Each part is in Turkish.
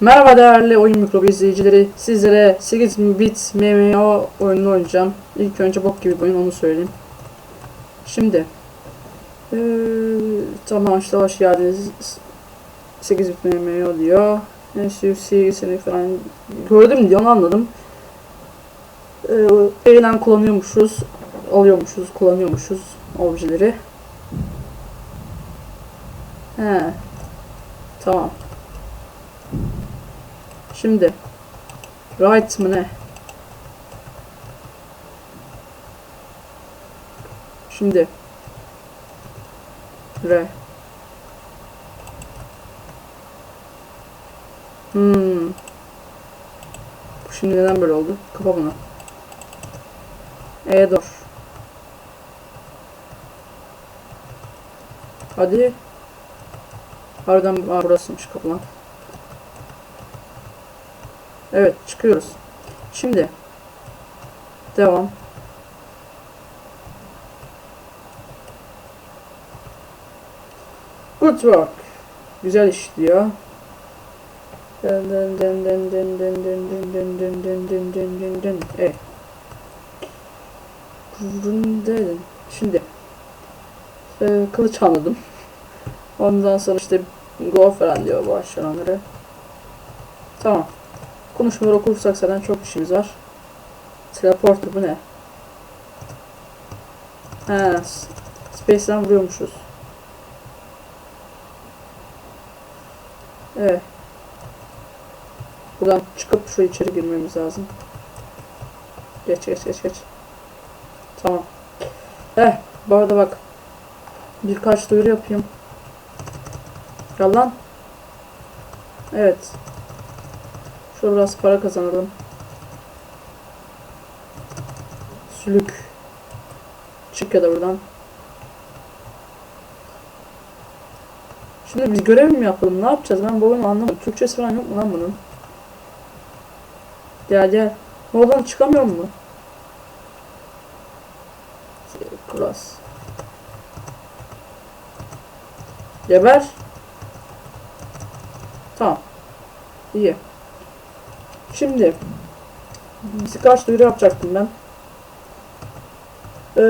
Merhaba değerli oyun mikrobu izleyicileri. Sizlere 8 bit MMO oyununu oynayacağım. İlk önce bok gibi bir oyun onu söyleyeyim. Şimdi ee, tamam işte hoş geldiniz. 8 bit MMO diyor. SUC seni falan gördüm diyor onu anladım. Ee, eğlen kullanıyormuşuz. Alıyormuşuz, kullanıyormuşuz objeleri. He. Tamam. Şimdi right mı ne? Şimdi R Hmm. Bu şimdi neden böyle oldu? Kapa bunu. E dur. Hadi. Harbiden Aa, burasıymış kapılan. Evet çıkıyoruz. Şimdi devam. Good work. Güzel iş diyor. Evet. Şimdi e, kılıç anladım. Ondan sonra işte go falan diyor bu aşağıları. Tamam. Konuşmaları okursak zaten çok işimiz var. Teleporter bu ne? He, Space'den vuruyormuşuz. Evet. Buradan çıkıp şu içeri girmemiz lazım. Geç geç geç geç. Tamam. Eh, bu arada bak. Birkaç duyuru yapayım. Yalan. Evet. Şöyle biraz para kazanalım. Sülük. Çık ya da buradan. Şimdi biz görev mi yapalım? Ne yapacağız? Ben bu oyunu anlamadım. Türkçesi falan yok mu lan bunun? Gel gel. Oradan çıkamıyor mu? Klas. Geber. Tamam. İyi. Şimdi birkaç duyuru yapacaktım ben. Ee,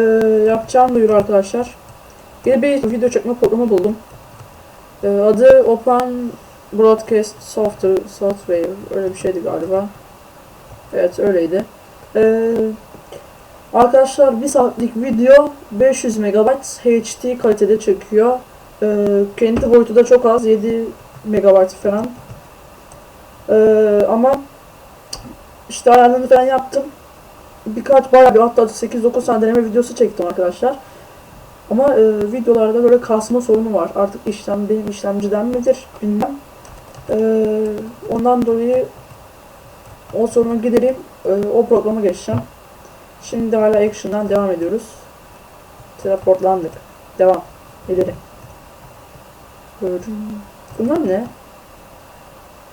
yapacağım duyuru arkadaşlar. Yeni bir video çekme programı buldum. Ee, adı Open Broadcast Software, Software öyle bir şeydi galiba. Evet öyleydi. Ee, arkadaşlar bir saatlik video 500 MB HD kalitede çekiyor. Ee, kendi boyutu da çok az 7 MB falan. Ee, ama işte ayarlarını falan yaptım. Birkaç bayağı bir hatta 8-9 tane deneme videosu çektim arkadaşlar. Ama e, videolarda böyle kasma sorunu var. Artık işlem benim işlemciden midir bilmem. Ee, ondan dolayı o sorunu gidereyim. e, o programa geçeceğim. Şimdi hala action'dan devam ediyoruz. Teleportlandık. Devam. İleri. Bunlar ne?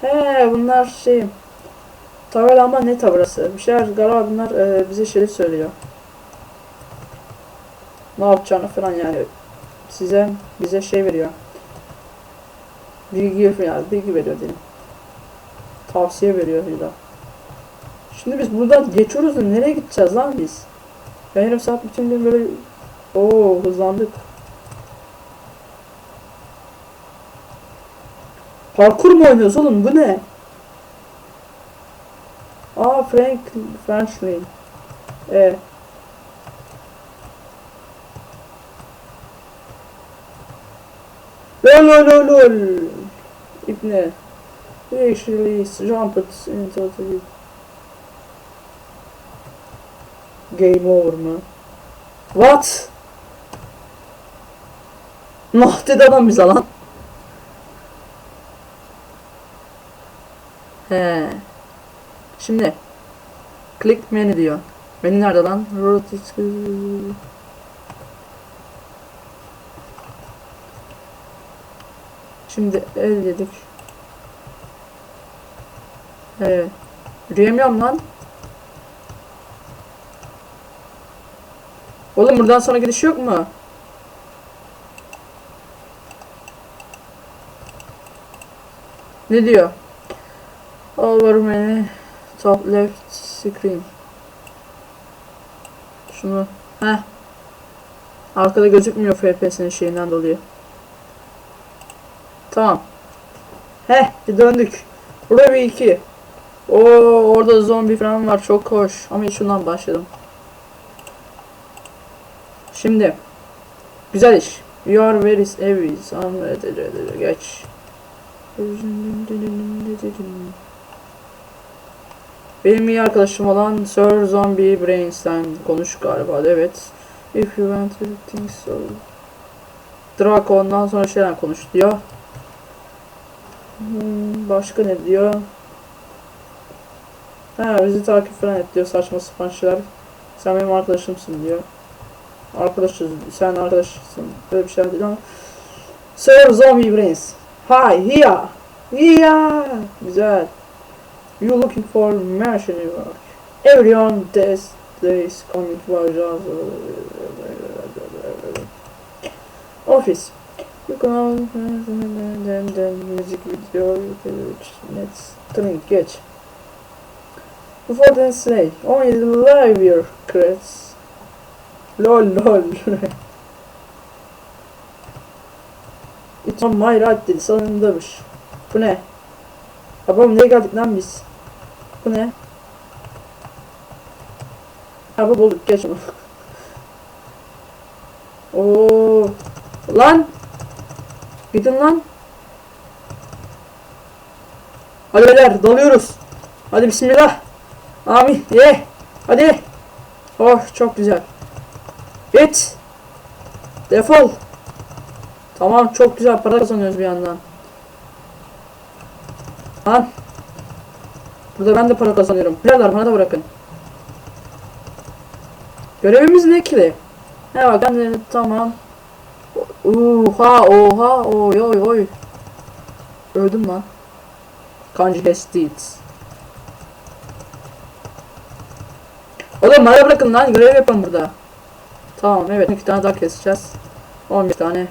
He bunlar şey Tabela ama ne tavrası? Bir şeyler galiba bunlar e, bize şey söylüyor. Ne yapacağını falan yani size bize şey veriyor. Bilgi yani bilgi veriyor diyelim. Tavsiye veriyor ya. Şimdi biz buradan geçiyoruz da nereye gideceğiz lan biz? Ben yarım saat bütün gün böyle Oo hızlandık. Parkur mu oynuyoruz oğlum bu ne? Frank Franklin. Evet. Lol lol lol lol. İbne. Actually jumped into the Game over mı? What? Nah dedi adam bize lan. He. Şimdi click menü diyor. Menü nerede lan? Şimdi el dedik. Evet. Yürüyemiyorum lan. Oğlum buradan sonra gidiş yok mu? Ne diyor? Over many top left screen. Şunu. Heh. Arkada gözükmüyor FPS'nin şeyinden dolayı. Tamam. Heh döndük. Burada bir iki. Oo orada zombi falan var çok hoş. Ama şundan başladım. Şimdi. Güzel iş. You are very heavy. Geç. Benim iyi arkadaşım olan Sir Zombie Brains'ten konuş galiba evet. If you want to think so. Draco ondan sonra şeyden konuş diyor. Hmm, başka ne diyor? Ha bizi takip falan et diyor saçma sapan şeyler. Sen benim arkadaşımsın diyor. Arkadaşız, sen arkadaşsın. Böyle bir şey değil ama. Sir Zombie Brains. Hi, here. Here. Güzel. You looking for mercenary work. Everyone this this coming was Office. You can then then music video let's drink geç. Before then say only live your creds. Lol lol. It's on my right dedi salonundamış. Bu ne? Babam ne geldik lan biz? Bu ne? Ha bu bulduk geç onu. Oo. Lan! Gidin lan. Hadi beyler dalıyoruz. Hadi bismillah. Amin. Ye. Hadi. Oh çok güzel. Git. Defol. Tamam çok güzel para kazanıyoruz bir yandan. Lan. Burada ben de para kazanıyorum. Birader bana da bırakın. Görevimiz ne ki? He bak ben de tamam. Oha oha oy oy oy. Öldüm lan. Kanji Deeds. Oğlum bana bırakın lan görev yapın burada. Tamam evet iki tane daha keseceğiz. 11 tane.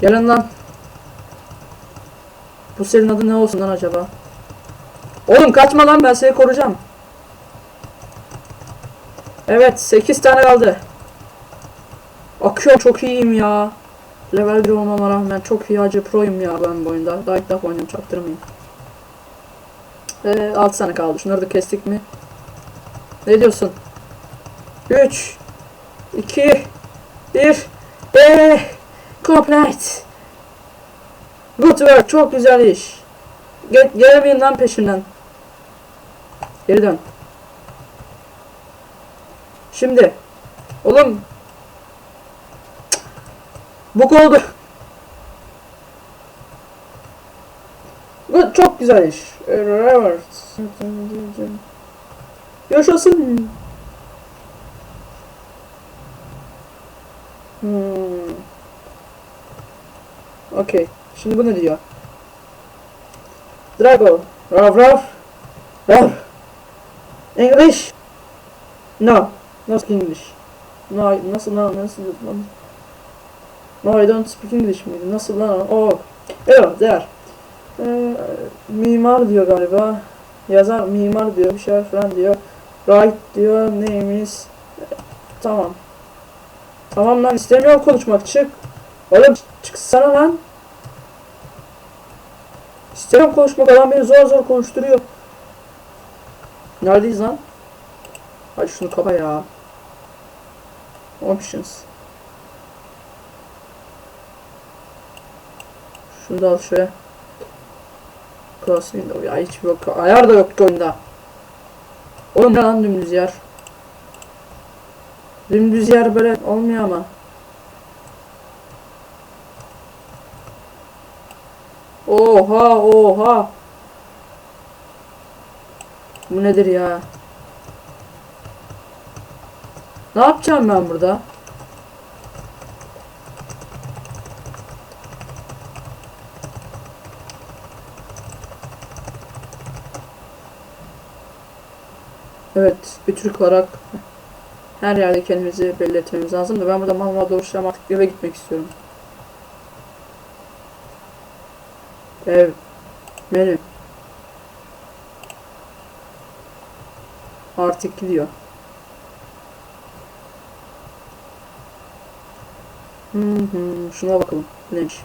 Gelin lan. Bu senin adı ne olsun lan acaba? Oğlum kaçma lan ben seni koruyacağım. Evet 8 tane kaldı. Akıyor çok iyiyim ya. Level 1 olmama rağmen çok iyi acı proyum ya ben bu oyunda. Daha ilk defa oynuyorum çaktırmayın. Ee, 6 tane kaldı. Şunları da kestik mi? Ne diyorsun? 3 2 1 Eee Complete Work çok güzel iş. Gel, gelemeyin lan peşinden. Geri dön. Şimdi. Oğlum. Cık. Bok oldu Good çok güzel iş. Evet Yaşasın. Hmm. Okey. Şimdi bu ne diyor? Drago. Rav rav. Rav. English. No. No speak English. No, nasıl lan nasıl lan? No, I don't speak English miydi? Nasıl lan? Oh. Evet, der. Ee, mimar diyor galiba. Yazar mimar diyor, bir şeyler falan diyor. Right diyor, neyimiz? Tamam. Tamam lan istemiyorum konuşmak çık. Oğlum çıksana lan. İstemiyorum konuşmak adam beni zor zor konuşturuyor. Neredeyiz lan? Hadi şunu kapa ya. Options. Şunu da al şuraya. Cross window ya hiç yok. Ayar da yok oyunda. Oğlum ne lan dümdüz yer. Dümdüz yer böyle olmuyor ama. Oha oha. Bu nedir ya? Ne yapacağım ben burada? Evet, bir Türk olarak her yerde kendimizi belli etmemiz lazım da ben burada Malmö'ye doğuşacağım artık eve gitmek istiyorum. Ev. Menü. Artık gidiyor. Hı hı. Şuna bakalım. Neymiş?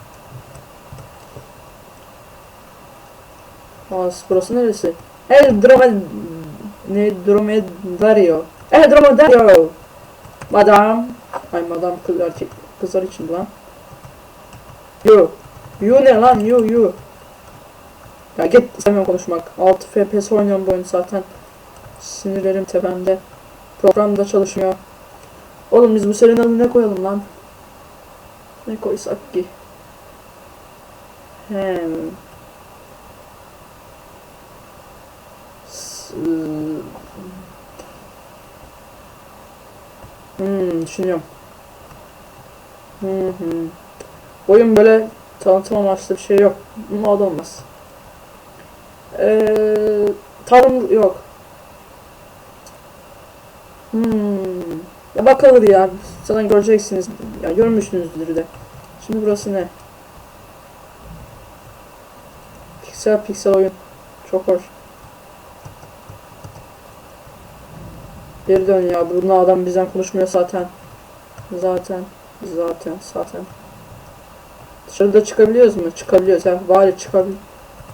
As, burası neresi? El Dromed... Ne? Dromedario. El Dromedario. Madam. Ay madam kız erkek kızlar için lan. Yo. Yo ne lan? Yo yo. Ya git istemiyorum konuşmak. 6 FPS oynuyorum bu oyunu zaten. Sinirlerim tepemde. Program da çalışmıyor. Oğlum biz bu serinin adını ne koyalım lan? Ne koysak ki? Hem. Hmm, düşünüyorum. Hı hı. Oyun böyle tanıtım amaçlı bir şey yok. Mod olmaz. Ee, tarım yok. Hmm. Ya bakılır ya. Zaten göreceksiniz. Ya görmüşsünüzdür de. Şimdi burası ne? Piksel piksel oyun. Çok hoş. Geri dön ya. Bunun adam bizden konuşmuyor zaten. Zaten. Zaten. Zaten. Dışarıda çıkabiliyoruz mu? Çıkabiliyoruz. Ya bari çıkabil.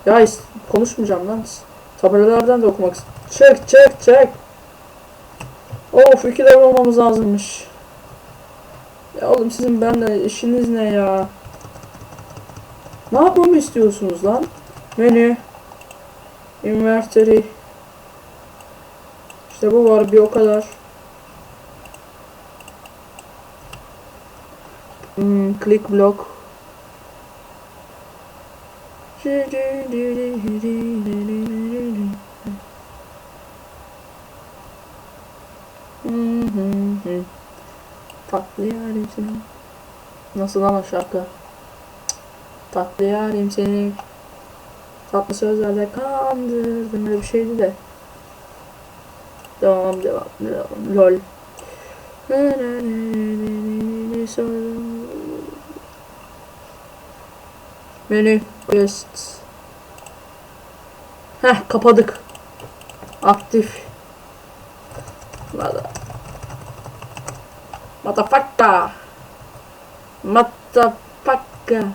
Ya konuşmayacağım lan. Tabelalardan da okumak Çık çık çık. Of iki level olmamız lazımmış. Ya oğlum sizin benimle işiniz ne ya? Ne yapmamı istiyorsunuz lan? Menü. Inventory. İşte bu var bir o kadar. Hmm, click block. Tatlı yarim seni. Nasıl o şarkı? Tatlı yarim seni. Tatlı sözlerle kandırdım öyle bir şeydi de. Devam devam devam. Lol. Menü. Quest. Heh kapadık. Aktif. Mother. Motherfucker. Motherfucker.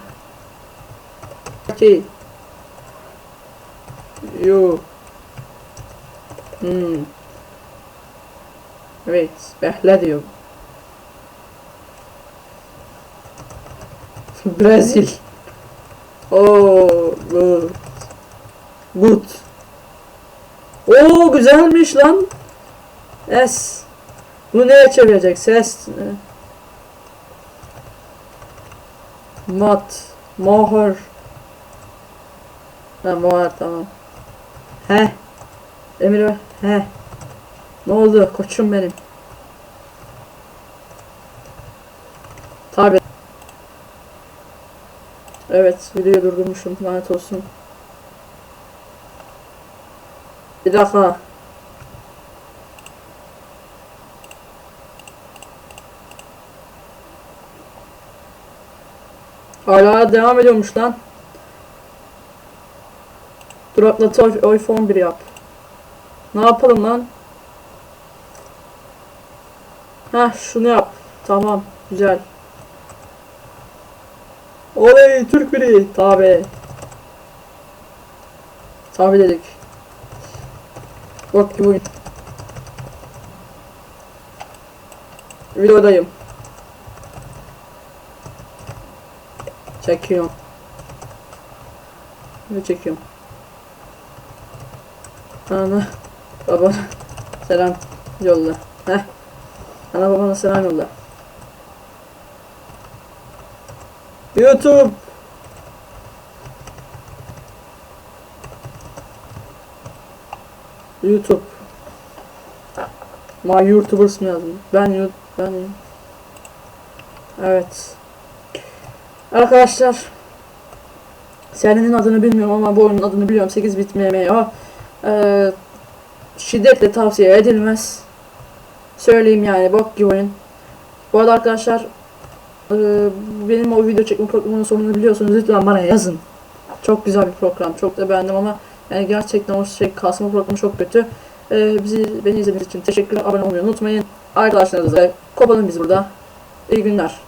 Okay. Yo. Hmm. Evet, behle diyor. Brezil. Oo, good. Good. Oo, güzelmiş lan. Es. Bunu neye çevirecek? Ses. Mat. Mohor. Ha, mohor tamam. He. Emir ver. He. Ne oldu koçum benim? Tabi. Evet videoyu durdurmuşum lanet olsun. Bir dakika. Hala devam ediyormuş lan. Dur atlat oy 11 yap. Ne yapalım lan? Heh şunu yap. Tamam. Güzel. Oley Türk biri. Tabi. Tabi dedik. Bak ki bugün. Videodayım. Çekiyorum. Ne çekiyorum? Ana. Baba. Selam. Yolla. Heh. Ana babana selam yolla. YouTube. YouTube. My YouTubers mı yazdım? Ben. Ben Evet. Arkadaşlar. Serinin adını bilmiyorum ama bu oyunun adını biliyorum. 8 bit. Ee, şiddetle tavsiye edilmez. Söyleyeyim yani bok gibi oyun. Bu arada arkadaşlar e, benim o video çekme programının sonunu biliyorsunuz lütfen bana yazın. Çok güzel bir program. Çok da beğendim ama yani gerçekten o şey kasma programı çok kötü. Ee, bizi beni izlediğiniz için teşekkürler. Abone olmayı unutmayın. Arkadaşlarınızla kopalım biz burada. İyi günler.